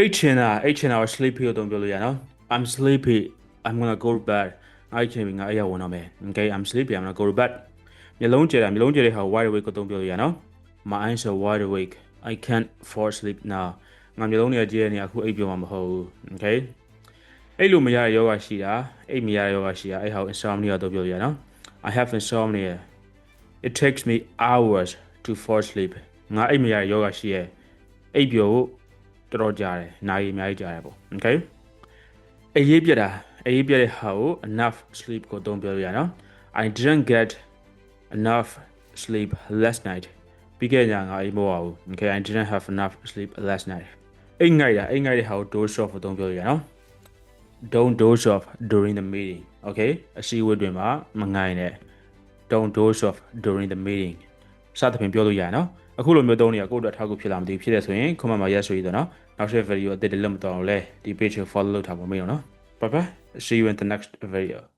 အိတ်ချင်တာအိတ်ချင်တာကို sleepy ကိုအသုံးပြောလို့ရနော် I'm sleepy I'm gonna go to bed အိုက်ချင်ပြီငါအဲ့ရဝင်တော့မယ် Okay I'm sleepy I'm gonna go to bed မျိုးလုံးကျတာမျိုးလုံးကျတဲ့ဟာ wide awake ကိုအသုံးပြောလို့ရနော် My eyes are wide awake I can't fall asleep now ငါမျိုးလုံးတွေကကျဲနေအခုအိပ်ပြောမှာမဟုတ်ဘူး Okay အဲ့လိုမရတဲ့ယောဂရှိတာအိပ်မရတဲ့ယောဂရှိတာအဲ့ဟာကို insomnia တော့ပြောလို့ရနော် I have insomnia it takes me hours to fall asleep ငါအိပ်မရတဲ့ယောဂရှိရဲ့အိပ်ပျော်ဖို့ တော်တော်ကြာတယ်နာရီအများကြီးကြာတယ်ပေါ့ okay အေးရေးပြတာအေးရေးပြတဲ့ဟာကို enough sleep ကိုသုံးပြောလို့ရနော် I didn't get enough sleep last night ပြီးခဲ့ညာငါအိပ်မဝဘူး okay I didn't have enough sleep last night အိမ်ငိုက်တာအိမ်ငိုက်တဲ့ဟာကို doze off ကိုသုံးပြောလို့ရနော် don't doze off during the meeting okay အစည်းအဝေးတွင်မှာမငိုင်းနဲ့ don't doze off during the meeting စသဖြင့်ပြောလို့ရတယ်နော် အခုလိုမျိုးသုံးနေရကိုယ့်အတွက်ထောက်ကူဖြစ်လာမသိဘူးဖြစ်တယ်ဆိုရင် comment မှာ yes ဆိုပြီးတော့နော်နောက်ထပ် video အသစ်တွေလက်မတော်အောင်လဲဒီ page ကို follow လုပ်ထားပါမယ်နော် bye bye see you in the next video